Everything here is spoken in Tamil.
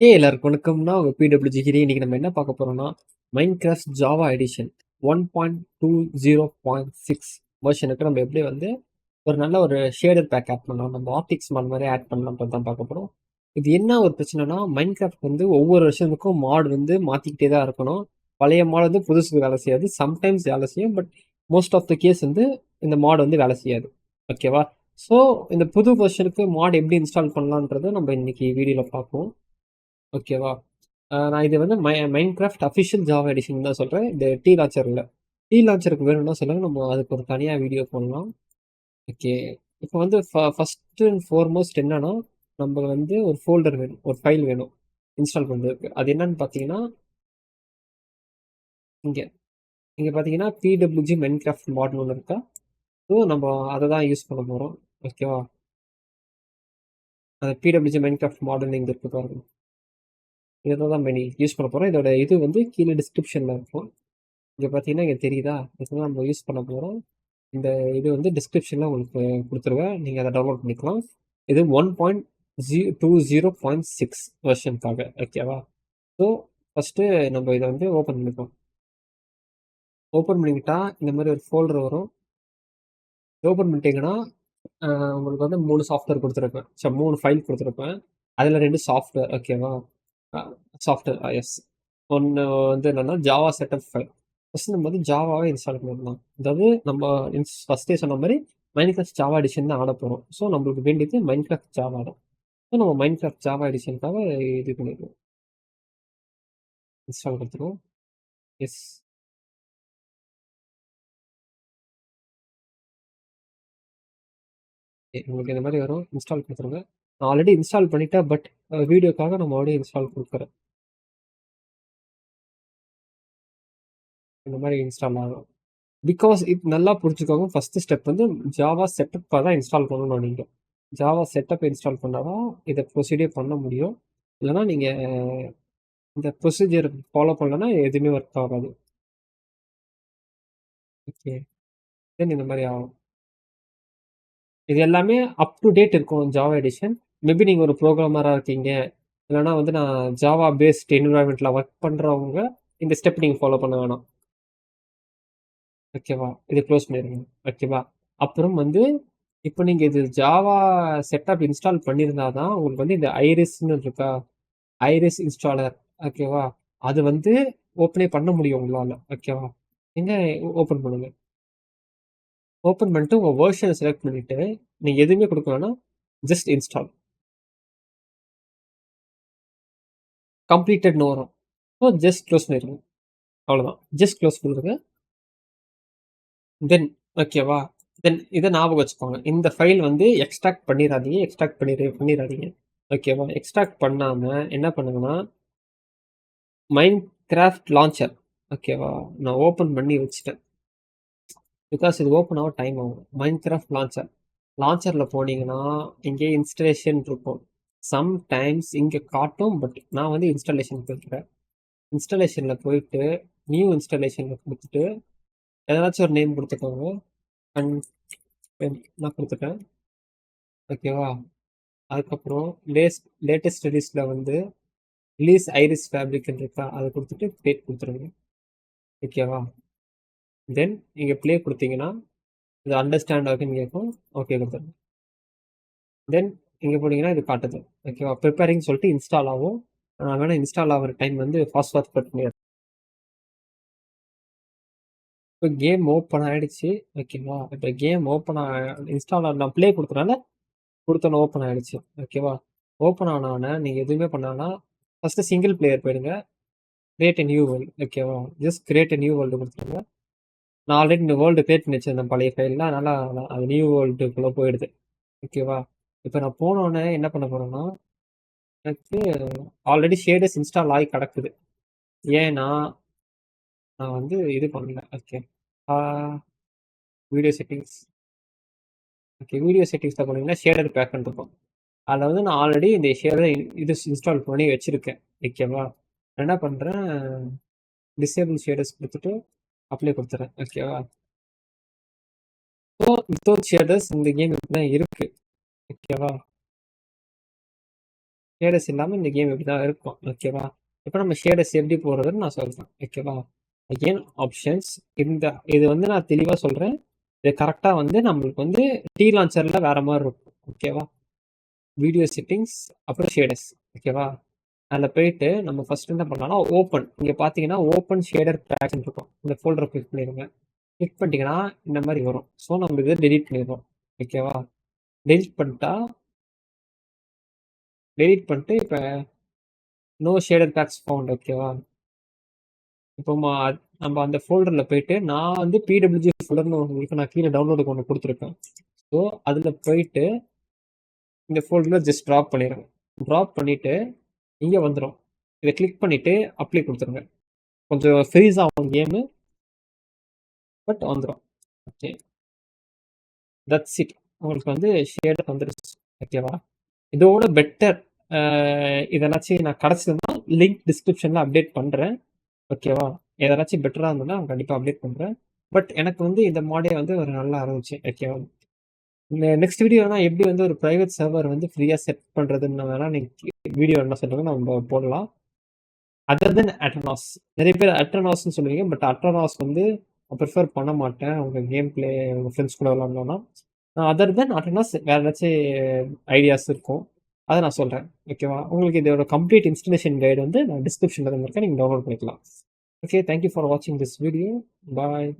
ஏ எல்லாருக்கும் வணக்கம்னா உங்கள் பிடபிள்யூஜி ஹிரி இன்னைக்கு நம்ம என்ன பார்க்க போகிறோம்னா Minecraft Java edition one point two zero point six வெர்ஷனுக்கு நம்ம எப்படி வந்து ஒரு நல்ல ஒரு ஷேடர் பேக் ஆட் பண்ணலாம் நம்ம ஆப்டிக்ஸ் மாடு மாதிரி ஆட் பண்ணலாம் தான் பார்க்க போகிறோம் இது என்ன ஒரு பிரச்சனைனா மைண்ட் கிராஃப்ட் வந்து ஒவ்வொரு வருஷத்துக்கும் மாடு வந்து மாற்றிக்கிட்டே தான் இருக்கணும். பழைய மாடு வந்து புதுசுக்கு வேலை செய்யாது. சம்டைம்ஸ் வேலை செய்யும் but most of the case வந்து இந்த மாடு வந்து வேலை செய்யாது. ஓகேவா ஸோ இந்த புது வெர்ஷனுக்கு மாடு எப்படி இன்ஸ்டால் பண்ணலான்றதை நம்ம இன்னைக்கு வீடியோவில் பார்ப்போம். ஓகேவா? நான் இது வந்து my Minecraft official Java edition தான் சொல்கிறேன் இந்த டீ லான்ச்சரில் டீ லான்ச்சருக்கு வேணும்னா சொல்லுங்கள் நம்ம அதுக்கு ஒரு தனியாக வீடியோ போடலாம். ஓகே. இப்போ வந்து ஃபஸ்ட்டு அண்ட் ஃபோர்மோஸ்ட் என்னன்னா நம்ம வந்து ஒரு ஃபோல்டர் வேணும். ஒரு ஃபைல் வேணும். இன்ஸ்டால் பண்ணுறதுக்கு அது என்னன்னு பார்த்தீங்கன்னா இங்கே. இங்கே பார்த்தீங்கன்னா பிடபிள்யூஜி மைண்ட் கிராஃப்ட் மாடல் ஒன்று இருக்கா? ஸோ நம்ம அதை தான் யூஸ் பண்ண போகிறோம் ஓகேவா? அந்த பிடபிள்யூஜி மைண்ட் கிராஃப்ட் மாடல் இங்கே இருக்கு பாருங்க. இதை தான் பண்ணி யூஸ் பண்ண போகிறோம் இதோட இது வந்து கீழே டிஸ்கிரிப்ஷனில் இருக்கும். இங்கே பார்த்தீங்கன்னா இங்கே தெரியுதா? இதுதான் நம்ம யூஸ் பண்ண போகிறோம் இந்த இது வந்து டிஸ்கிரிப்ஷனில் உங்களுக்கு கொடுத்துருவேன். நீங்கள் அதை டவுன்லோட் பண்ணிக்கலாம். இது ஒன் பாயிண்ட் ஜீ டூ ஜீரோ பாயிண்ட் சிக்ஸ் வெர்ஷனுக்காக ஓகேவா ஸோ ஃபஸ்ட்டு நம்ம இதை வந்து ஓப்பன் பண்ணிக்கலாம். ஓப்பன் பண்ணிக்கிட்டா இந்த மாதிரி ஒரு ஃபோல்டர் வரும். ஓப்பன் பண்ணிட்டீங்கன்னா உங்களுக்கு வந்து மூணு சாஃப்ட்வேர் கொடுத்துருப்பேன். ஸோ மூணு ஃபைல் கொடுத்துருப்பேன். அதில் ரெண்டு சாஃப்ட்வேர் ஓகேவா சாஃப்ட்வேர் எஸ் ஒன்று வந்து என்னென்னா ஜாவா செட்டப் ஃபைல் ஃபஸ்ட் நம்ம வந்து ஜாவாவே இன்ஸ்டால் பண்ணலாம். அதாவது நம்ம இன்ஸ் ஃபஸ்ட்டே சொன்ன மாதிரி மைண்ட் கிளாஸ் ஜாவா எடிஷன் தான் ஆட போகிறோம் ஸோ நம்மளுக்கு வேண்டியது மைண்ட் கிளாஸ் ஜாவா தான். ஸோ நம்ம மைண்ட் கிளாஸ் ஜாவா எடிஷனுக்காக இது பண்ணிடுவோம். இன்ஸ்டால் கொடுத்துருவோம். எஸ் உங்களுக்கு இந்த மாதிரி வரும். இன்ஸ்டால் கொடுத்துருங்க. நான் ஆல்ரெடி இன்ஸ்டால் பண்ணிட்டேன் பட் வீடியோக்காக நம்ம மறுபடியும் இன்ஸ்டால் கொடுக்குறேன். இந்த மாதிரி இன்ஸ்டால் ஆகும் பிகாஸ் இது நல்லா புரிஞ்சுக்கோங்க ஃபஸ்ட்டு ஸ்டெப் வந்து ஜாவா செட்டப்பாக தான் இன்ஸ்டால் பண்ணணும் நீங்கள் ஜாவா செட்டப் இன்ஸ்டால் பண்ணால் தான் இதை ப்ரொசீடியர் பண்ண முடியும். இல்லைனா நீங்கள் இந்த ப்ரொசீஜர் ஃபாலோ பண்ணலன்னா எதுவுமே ஒர்க் ஆகாது. ஓகே தென் இந்த மாதிரி ஆகும். இது எல்லாமே அப் டு டேட் இருக்கும் ஜாவா எடிஷன் மேபி நீங்கள் ஒரு ப்ரோக்ராமராக இருக்கீங்க. இல்லைனா வந்து நான் ஜாவா பேஸ்ட் என்விரான்மெண்ட்டில் ஒர்க் பண்ணுறவங்க இந்த ஸ்டெப் நீங்கள் ஃபாலோ பண்ண வேணாம். ஓகேவா இது க்ளோஸ் பண்ணிடுங்க. ஓகேவா அப்புறம் வந்து இப்போ நீங்கள் இது ஜாவா செட்டப் இன்ஸ்டால் பண்ணியிருந்தா தான் உங்களுக்கு வந்து இந்த ஐரிஸ்ன்னு இருக்கா? ஐரிஸ் இன்ஸ்டாலர் ஓகேவா அது வந்து ஓப்பனே பண்ண முடியும் உங்களால். ஓகேவா நீங்கள் ஓப்பன் பண்ணுங்க. ஓப்பன் பண்ணிட்டு உங்கள் வேர்ஷனை செலக்ட் பண்ணிவிட்டு நீங்கள் எதுவுமே கொடுக்க வேணாம். ஜஸ்ட் இன்ஸ்டால் கம்ப்ளீட்டட்னு வரும். ஸோ ஜஸ்ட் க்ளோஸ் பண்ணிடுங்க. அவ்வளோதான் ஜஸ்ட் க்ளோஸ் பண்ணிடுங்க தென் ஓகேவா தென் இதை ஞாபகம் வச்சுக்கோங்க. இந்த ஃபைல் வந்து எக்ஸ்ட்ராக்ட் பண்ணிடாதீங்க எக்ஸ்ட்ராக்ட் பண்ணிடு பண்ணிடாதீங்க ஓகேவா எக்ஸ்ட்ராக்ட் பண்ணாமல் என்ன பண்ணுங்கன்னா மைண்ட் கிராஃப்ட் லான்ச்சர் ஓகேவா நான் ஓப்பன் பண்ணி வச்சுட்டேன். பிகாஸ் இது ஓப்பன் ஆக டைம் ஆகும். மைண்ட் கிராஃப்ட் லான்ச்சர் லான்ச்சரில் போனீங்கன்னா இங்கே இன்ஸ்டலேஷன் இருக்கும். சம்டைம்ஸ் இங்கே காட்டும் பட் நான் வந்து இன்ஸ்டாலேஷன் போய்க்கிறேன் இன்ஸ்டாலேஷனில் போயிட்டு நியூ இன்ஸ்டாலேஷனில் கொடுத்துட்டு ஏதாச்சும் ஒரு நேம் கொடுத்துக்கோங்க. அண்ட் நான் கொடுத்துட்டேன். ஓகேவா அதுக்கப்புறம் லேஸ்ட் லேட்டஸ்ட் ரிலீஸில் வந்து ரிலீஸ் ஐரிஸ் ஃபேப்ரிக் இருக்கா அதை கொடுத்துட்டு ப்ளே கொடுத்துருங்க. ஓகேவா தென் நீங்கள் ப்ளே கொடுத்தீங்கன்னா இது அண்டர்ஸ்டாண்ட் ஆகுன்னு கேட்கும். ஓகே கொடுத்துருங்க. தென் இங்கே போனீங்கன்னா இது காட்டுது. ஓகேவா ப்ரிப்பேரிங் சொல்லிட்டு இன்ஸ்டால் ஆகும். நான் வேணால் இன்ஸ்டால் ஆகிற டைம் வந்து ஃபாஸ்ட் ஃபாஸ்ட் கட் பண்ணிடுறேன் இப்போ கேம் ஓப்பன் ஆகிடுச்சு ஓகேவா இப்போ கேம் ஓப்பன் இன்ஸ்டால் நான் ப்ளே கொடுத்தனால கொடுத்தோன்னே ஓப்பன் ஆகிடுச்சு ஓகேவா ஓப்பன் ஆனவொடனே நீங்கள் எதுவுமே பண்ணாங்கன்னா ஃபஸ்ட்டு சிங்கிள் பிளேயர் போயிடுங்க. கிரியேட் நியூ வேர்ல்டு ஓகேவா ஜஸ்ட் கிரியேட் நியூ வேர்ல்டு கொடுத்துருங்க நான் ஆல்ரெடி இந்த வேர்ல்டு கிரியேட் பண்ணி வச்சிருந்தேன் பழைய ஃபைலில் அதனால் அது நியூ வேர்ல்டுக்குள்ளே போயிடுது. ஓகேவா இப்போ நான் போனோடனே என்ன பண்ண போகிறேன்னா எனக்கு ஆல்ரெடி ஷேடஸ் இன்ஸ்டால் ஆகி கிடக்குது. ஏன்னா நான் வந்து இது பண்ணல. Okay video settings okay video செட்டிங்ஸில் போனீங்கன்னா ஷேடர் பேக்குன்னு இருக்கும். அதில் வந்து நான் ஆல்ரெடி இந்த ஷேடரை இது இன்ஸ்டால் பண்ணி வச்சுருக்கேன். ஓகேவா என்ன பண்ணுறேன் டிசேபிள் ஷேடர்ஸ் கொடுத்துட்டு அப்ளை கொடுத்துறேன். ஓகேவா ஸோ வித்தவுட் ஷேடர்ஸ் இந்த கேம் இப்படி இருக்குது ஓகேவா? ஷேடர்ஸ் இல்லாமல் இந்த கேம் இப்படி தான் இருக்கும். ஓகேவா? இப்போ நம்ம ஷேடர்ஸ் எப்படி போடுறதுன்னு நான் சொல்கிறேன் ஓகேவா? அகெயின் ஆப்ஷன்ஸ் இந்த இது வந்து நான் தெளிவாக சொல்கிறேன் இது கரெக்டாக வந்து நம்மளுக்கு வந்து டீ லான்ச்சரில் வேறு மாதிரி இருக்கும். ஓகேவா? வீடியோ செட்டிங்ஸ் அப்புறம் ஷேடர்ஸ் ஓகேவா? அதில் போயிட்டு நம்ம ஃபர்ஸ்ட் என்ன பண்ணலாம்னா ஓப்பன் இங்கே பார்த்தீங்கன்னா ஓப்பன் ஷேடர் பேக்ஸ்ன்னு இருக்கும். இந்த ஃபோல்டரை கிளிக் பண்ணிடுங்க கிளிக் பண்ணிட்டீங்கன்னா இந்த மாதிரி வரும். ஸோ நம்ம இதை டெலீட் பண்ணிடுவோம் ஓகேவா? டெலிட் பண்ணிட்டா? டெலிட் பண்ணிட்டு இப்போ நோ ஷேடர் பேக்ஸ் ஃபவுண்ட் ஓகேவா இப்போ மா- நம்ம அந்த ஃபோல்டரில் போயிட்டு நான் வந்து பிடபிள்யூஜி ஃபோல்டர்னு உங்களுக்கு நான் கீழே டவுன்லோடுக்கு ஒன்று கொடுத்துருக்கேன். ஸோ அதில் போயிட்டு இந்த ஃபோல்டரில் ஜஸ்ட் ட்ராப் பண்ணிடுங்க ட்ராப் பண்ணிவிட்டு இங்கே வந்துடும் இதை கிளிக் பண்ணிவிட்டு அப்ளை கொடுத்துருங்க. கொஞ்சம் ஃப்ரீஸ் ஆகும் கேமு பட் வந்துடும் ஓகே தட்ஸ் இட் உங்களுக்கு வந்து ஷேடர் வந்துருச்சு ஓகேவா இதோட பெட்டர் இதெல்லாச்சும் நான் கிடச்சதுன்னா லிங்க் டிஸ்கிரிப்ஷனில் அப்டேட் பண்ணுறேன் ஓகேவா எதனாச்சும் பெட்டராக இருந்ததுன்னா கண்டிப்பாக அப்டேட் பண்ணுறேன் பட் எனக்கு வந்து இந்த மாடே வந்து ஒரு நல்லா இருந்துச்சு. ஓகேவா நெக்ஸ்ட் வீடியோ வேணால் எப்படி வந்து ஒரு ப்ரைவேட் சர்வர் வந்து ஃப்ரீயாக செட் பண்ணுறதுன்னு வேணால் நீங்கள் வீடியோ என்ன சொல்கிறது நம்ம போடலாம். அதர் தென் அட்ரனாஸ் நிறைய பேர் அட்ரனாஸ்னு சொல்லுவீங்க. பட் அட்ரனாஸ் வந்து ப்ரிஃபர் பண்ண மாட்டேன். உங்கள் கேம் பிளே உங்கள் ஃப்ரெண்ட்ஸ் கூட விளாண்டோன்னா அதர் தென் அட்ரனாஸ் வேறு ஏதாச்சும் ஐடியாஸ் இருக்கும். அதை நான் சொல்கிறேன் ஓகேவா உங்களுக்கு இதோட கம்ப்ளீட் இன்ஸ்டலேஷன் கைடு வந்து நான் டிஸ்கிரிப்ஷனில் இருக்கேன் நீங்கள் டவுன்லோட் பண்ணிக்கலாம். ஓகே தேங்க்யூ ஃபார் வாட்சிங் திஸ் வீடியோ பாய்